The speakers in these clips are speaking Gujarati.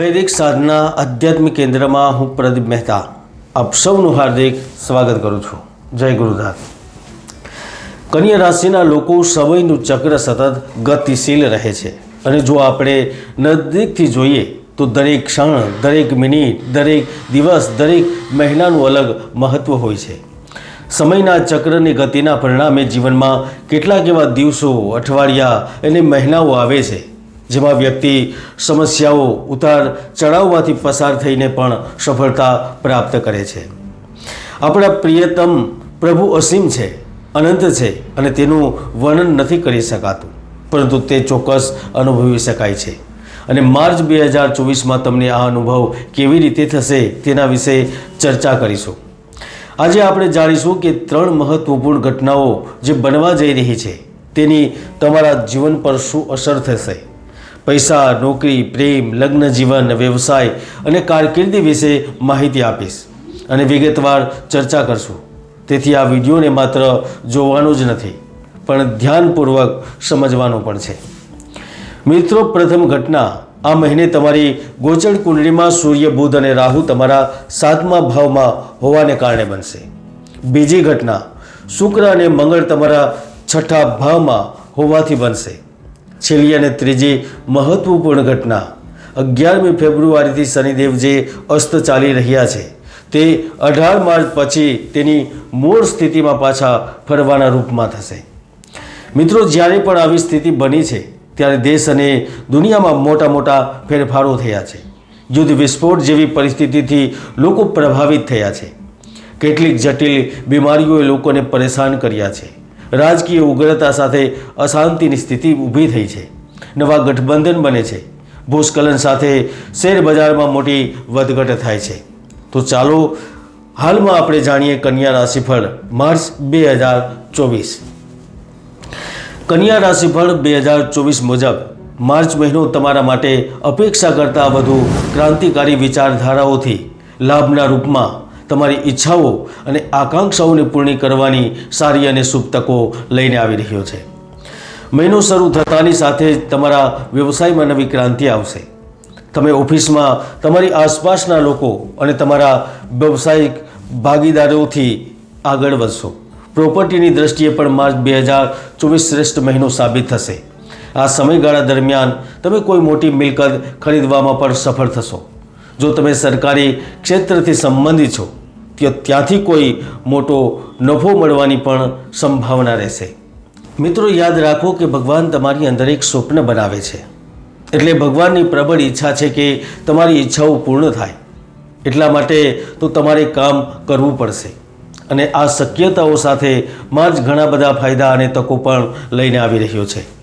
વૈદિક સાધના આધ્યાત્મિક કેન્દ્રમાં હું પ્રદીપ મહેતા આપ સૌનું હાર્દિક સ્વાગત કરું છું. જય ગુરુદાસ કન્યા રાશિના લોકો સમયનું ચક્ર સતત ગતિશીલ રહે છે અને જો આપણે નજીકથી જોઈએ તો દરેક ક્ષણ, દરેક મિનિટ, દરેક દિવસ, દરેક મહિનાનું અલગ મહત્ત્વ હોય છે. સમયના ચક્રની ગતિના પરિણામે જીવનમાં કેટલાક એવા દિવસો, અઠવાડિયા અને મહિનાઓ આવે છે જેમાં વ્યક્તિ સમસ્યાઓ ઉતાર ચઢાવમાંથી પસાર થઈને પણ સફળતા પ્રાપ્ત કરે છે. આપણા પ્રિયતમ પ્રભુ અસીમ છે, અનંત છે અને તેનું વર્ણન નથી કરી શકાતું, પરંતુ તે ચોક્કસ અનુભવી શકાય છે. અને માર્ચ બે હજાર ચોવીસમાં તમને આ અનુભવ કેવી રીતે થશે તેના વિશે ચર્ચા કરીશું. આજે આપણે જાણીશું કે ત્રણ મહત્વપૂર્ણ ઘટનાઓ જે બનવા જઈ રહી છે, તેની તમારા જીવન પર શું અસર થશે? પૈસા, નોકરી, પ્રેમ, લગ્ન, જીવન વ્યવસાય અને કારકિર્દી વિશે માહિતી આપીશ અને વિગતવાર ચર્ચા કરશું. તેથી આ વિડીયોને માત્ર જોવાનું જ નથી, પણ ધ્યાનપૂર્વક સમજવાનું પણ છે. મિત્રો, પ્રથમ ઘટના, આ મહિને તમારી ગોચર કુંડળીમાં સૂર્ય, બુધ અને રાહુ તમારા સાતમા ભાવમાં હોવાને કારણે બનશે. બીજી ઘટના, શુક્ર અને મંગળ તમારા છઠ્ઠા ભાવમાં હોવાથી બનશે. છેલ્લી અને ત્રીજી મહત્વપૂર્ણ ઘટના. અગિયારમી ફેબ્રુઆરીથી શનિદેવ જે અસ્ત ચાલી રહ્યા છે, તે અઢાર માર્ચ પછી તેની મૂળ સ્થિતિમાં પાછા ફરવાના રૂપમાં થશે. મિત્રો, જ્યારે પણ આવી સ્થિતિ બની છે, ત્યારે દેશ અને દુનિયામાં મોટા મોટા ફેરફારો થયા છે. યુદ્ધ વિસ્ફોટ જેવી પરિસ્થિતિથી લોકો પ્રભાવિત થયા છે. કેટલીક જટિલ બીમારીઓએ લોકોને પરેશાન કર્યા છે. રાજકીય ઉગ્રતા સાથે અશાંતિની સ્થિતિ ઊભી થઈ છે. નવા ગઠબંધન બને છે. ભૂસ્ખલન સાથે શેર બજારમાં મોટી વધઘટ થાય છે. તો ચાલો, હાલમાં આપણે જાણીએ કન્યા રાશિફળ માર્ચ બે હજાર ચોવીસ. કન્યા રાશિફળ બે હજાર ચોવીસ મુજબ માર્ચ મહિનો તમારા માટે અપેક્ષા કરતાં વધુ ક્રાંતિકારી વિચારધારાઓથી લાભના રૂપમાં તમારી ઈચ્છાઓ અને આકાંક્ષાઓને પૂર્ણ કરવાની સારી અને શુભ તકો લઈને આવી રહ્યો છે. મહિનો શરૂ થતાની સાથે જ તમારા વ્યવસાયમાં નવી ક્રાંતિ આવશે. તમે ઓફિસમાં, તમારી આસપાસના લોકો અને તમારા વ્યવસાયિક ભાગીદારોથી આગળ વધશો. પ્રોપર્ટીની દ્રષ્ટિએ પણ માર્ચ બે હજાર ચોવીસ શ્રેષ્ઠ મહિનો સાબિત થશે. આ સમયગાળા દરમિયાન તમે કોઈ મોટી મિલકત ખરીદવામાં પણ સફળ થશો. જો તમે સરકારી ક્ષેત્રથી સંબંધિત છો ત્યાંથી કોઈ મોટો નફો મળવાની પણ સંભાવના રહેશે. મિત્રો, યાદ રાખો કે ભગવાન તમારી અંદર એક સ્વપ્ન બનાવે છે. એટલે ભગવાનની પ્રબળ ઈચ્છા છે કે તમારી ઈચ્છાઓ પૂર્ણ થાય. એટલા માટે તો તમારે કામ કરવું પડશે. અને આ શક્યતાઓ સાથે માં જ ઘણા બધા ફાયદા અને તકો પણ લઈને આવી રહ્યો છે.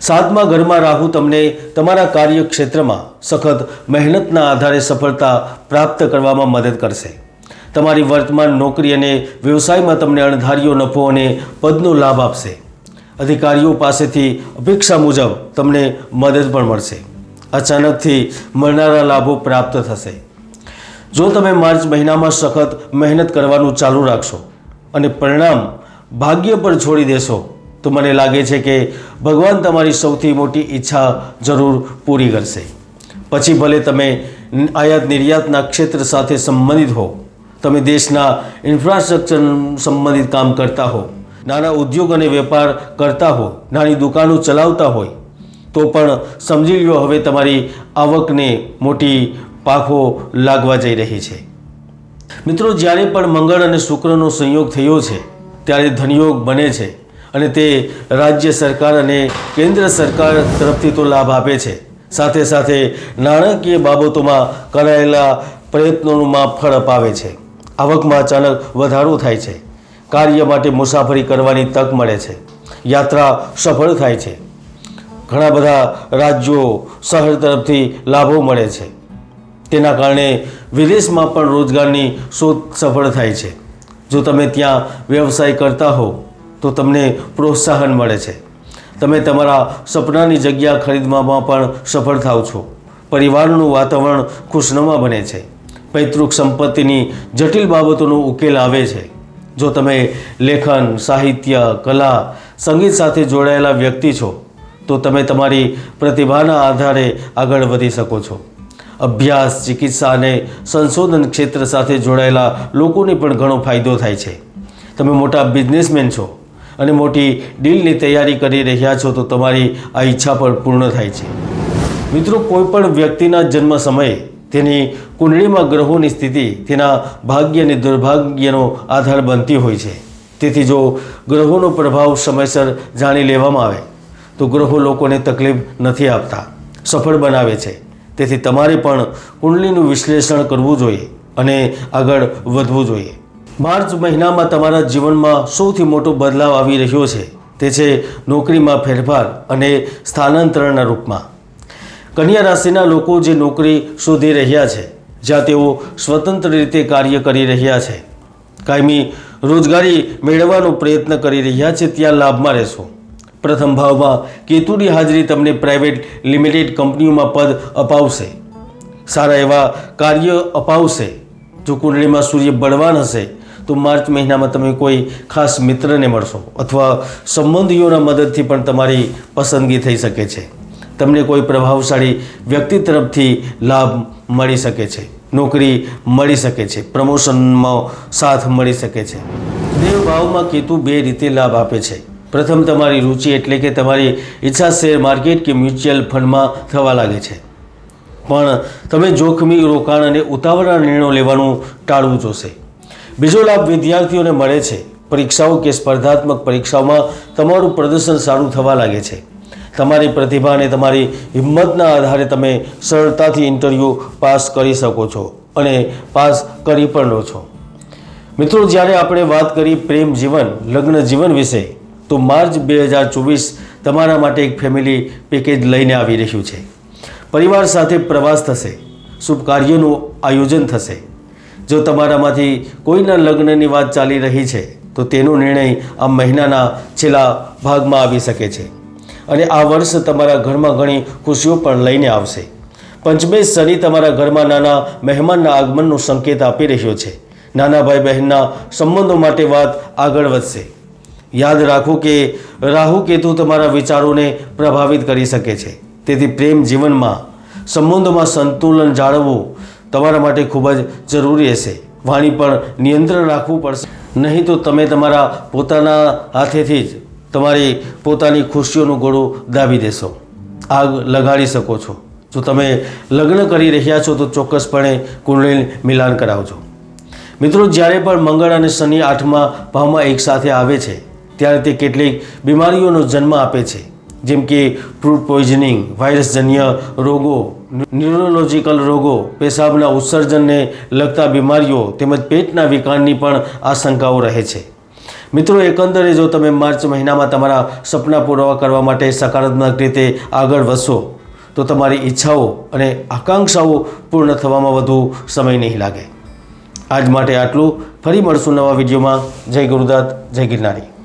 સાતમા ઘરમાં રાહુ તમને તમારા કાર્યક્ષેત્રમાં સખત મહેનતના આધારે સફળતા પ્રાપ્ત કરવામાં મદદ કરશે. તમારી વર્તમાન નોકરી અને વ્યવસાયમાં તમને અણધાર્યો નફો અને પદનો લાભ આપશે. અધિકારીઓ પાસેથી અપેક્ષા મુજબ તમને મદદ પણ મળશે. અચાનકથી મળનારા લાભો પ્રાપ્ત થશે. જો તમે માર્ચ મહિનામાં સખત મહેનત કરવાનું ચાલુ રાખશો અને પરિણામ ભાગ્ય પર છોડી દેશો, તો મને લાગે છે કે ભગવાન તમારી સૌથી મોટી ઈચ્છા જરૂર પૂરી કરશે. પછી ભલે તમે આયાત નિર્યાતના ક્ષેત્ર સાથે સંબંધિત હો તમે દેશના ઇન્ફ્રાસ્ટ્રક્ચર સંબંધિત કામ કરતા હો, નાના ઉદ્યોગ અને વેપાર કરતા હો, નાની દુકાનો ચલાવતા હોય, તો પણ સમજી લ્યો હવે તમારી આવકને મોટી પાખો લાગવા જઈ રહી છે. મિત્રો, જ્યારે પણ મંગળ અને શુક્રનો સંયોગ થયો છે, ત્યારે ધનયોગ બને છે અને તે રાજ્ય સરકાર અને કેન્દ્ર સરકાર તરફથી તો લાભ આપે છે. સાથે સાથે નાણાકીય બાબતોમાં કરાયેલા પ્રયત્નોમાં ફળ અપાવે છે. આવકમાં અચાનક વધારો થાય છે. કાર્ય માટે મુસાફરી કરવાની તક મળે છે. યાત્રા સફળ થાય છે. ઘણા બધા રાજ્યો શહેર તરફથી લાભો મળે છે. તેના કારણે વિદેશમાં પણ રોજગારની શોધ સફળ થાય છે. જો તમે ત્યાં વ્યવસાય કરતા હો, તો તમને પ્રોત્સાહન મળે છે. તમે તમારા સપનાની જગ્યા ખરીદવામાં પણ સફળ થાવ છો. પરિવારનું વાતાવરણ ખુશનુમા બને છે. પૈતૃક સંપત્તિની જટિલ બાબતોનો ઉકેલ આવે છે. જો તમે લેખન, સાહિત્ય, કલા, સંગીત સાથે જોડાયેલા વ્યક્તિ છો, તો તમે તમારી પ્રતિભાના આધારે આગળ વધી શકો છો. અભ્યાસ, ચિકિત્સા અને સંશોધન ક્ષેત્ર સાથે જોડાયેલા લોકોને પણ ઘણો ફાયદો થાય છે. તમે મોટા બિઝનેસમેન છો અને મોટી ડીલની તૈયારી કરી રહ્યા છો, તો તમારી આ ઈચ્છા પણ પૂર્ણ થાય છે. મિત્રો કોઈપણ વ્યક્તિના જન્મ સમયે તેની કુંડળીમાં ગ્રહોની સ્થિતિ તેના ભાગ્ય અને દુર્ભાગ્યનો આધાર બનતી હોય છે. તેથી જો ગ્રહોનો પ્રભાવ સમયસર જાણી લેવામાં આવે, તો ગ્રહો લોકોને તકલીફ નથી આપતા, સફળ બનાવે છે. તેથી તમારે પણ કુંડલીનું વિશ્લેષણ કરવું જોઈએ અને આગળ વધવું જોઈએ. માર્ચ મહિનામાં તમારા જીવનમાં સૌથી મોટો બદલાવ આવી રહ્યો છે. તે છે નોકરીમાં ફેરફાર અને સ્થાનાંતરણના રૂપમાં. કન્યા રાશિના લોકો જે નોકરી શોધી રહ્યા છે જ્યાં તેઓ સ્વતંત્ર રીતે કાર્ય કરી રહ્યા છે. કાયમી રોજગારી મેળવવાનો પ્રયત્ન કરી રહ્યા છે, ત્યાં લાભમાં રહેશો. પ્રથમ ભાવમાં કેતુની હાજરી તમને પ્રાઇવેટ લિમિટેડ કંપનીઓમાં પદ અપાવશે. સારા એવા કાર્ય અપાવશે. જો કુંડળીમાં સૂર્ય બળવાન હશે, તો માર્ચ મહિનામાં તમે કોઈ ખાસ મિત્રને મળશો અથવા સંબંધીઓના મદદથી પણ તમારી પસંદગી થઈ શકે છે. તમને કોઈ પ્રભાવશાળી વ્યક્તિ તરફથી લાભ મળી શકે છે. નોકરી મળી શકે છે, પ્રમોશનમાં સાથ મળી શકે છે. દેવભાવમાં કેતુ બે રીતે લાભ આપે છે. પ્રથમ, તમારી રુચિ એટલે કે તમારી ઈચ્છા શેર માર્કેટ કે મ્યુચ્યુઅલ ફંડમાં થવા લાગે છે. પણ તમે જોખમી, રોકાણ અને ઉતાવળના નિર્ણયો લેવાનું ટાળવું જોશે. બીજો લાભ વિદ્યાર્થીઓને મળે છે. પરીક્ષાઓ કે સ્પર્ધાત્મક પરીક્ષાઓમાં તમારું પ્રદર્શન સારું થવા લાગે છે. તમારી પ્રતિભા અને તમારી હિંમતના આધારે તમે સરળતાથી ઇન્ટરવ્યૂ પાસ કરી શકો છો અને પાસ કરી પણ લો છો. મિત્રો, જ્યારે આપણે વાત કરી પ્રેમ જીવન, લગ્ન જીવન વિશે, તો માર્ચ બે હજાર ચોવીસ તમારા માટે એક ફેમિલી પેકેજ લઈને આવી રહ્યું છે. પરિવાર સાથે પ્રવાસ થશે, શુભ કાર્યનું આયોજન થશે. જો તમારામાંથી કોઈના લગ્નની વાત ચાલી રહી છે, તો તેનો નિર્ણય આ મહિનાના છેલ્લા ભાગમાં આવી શકે છે. અને આ વર્ષ તમારા ઘરમાં ઘણી ખુશીઓ પણ લઈને આવશે. પંચમેશ શનિ તમારા ઘરમાં નાના મહેમાનના આગમનનો સંકેત આપી રહ્યો છે. નાના ભાઈ બહેનના સંબંધો માટે વાત આગળ વધશે. યાદ રાખો કે રાહુ કેતુ તમારા વિચારોને પ્રભાવિત કરી શકે છે. તેથી પ્રેમ જીવનમાં, સંબંધોમાં સંતુલન જાળવવું તમારા માટે ખૂબ જ જરૂરી હશે. વાણી પર નિયંત્રણ રાખવું પડશે. નહીં તો તમે તમારા પોતાના હાથેથી જ તમારી પોતાની ખુશીઓનું ગોળું દાબી દેશો. આગ લગાડી શકો છો. જો તમે લગ્ન કરી રહ્યા છો, તો ચોક્કસપણે કુંડળી મિલાન કરાવજો. મિત્રો, જ્યારે પણ મંગળ અને શનિ આઠમા ભાવમાં એકસાથે આવે છે, ત્યારે તે કેટલીક બીમારીઓનો જન્મ આપે છે. જેમ કે ફ્રૂટ પોઈઝનિંગ, વાયરસજન્ય રોગો, ન્યુરોલોજીકલ રોગો, પેશાબના ઉત્સર્જનને લગતા બીમારીઓ, તેમજ પેટના વિકારની પણ આશંકાઓ રહે છે. મિત્રો, એકંદરે જો તમે માર્ચ મહિનામાં તમારા સપના પૂરા કરવા માટે સકારાત્મક રીતે આગળ વધશો, તો તમારી ઈચ્છાઓ અને આકાંક્ષાઓ પૂર્ણ થવામાં વધુ સમય નહીં લાગે. આજ માટે આટલું. ફરી મળશું નવા વિડીયોમાં. જય ગુરુદાત જય ગિરનારી.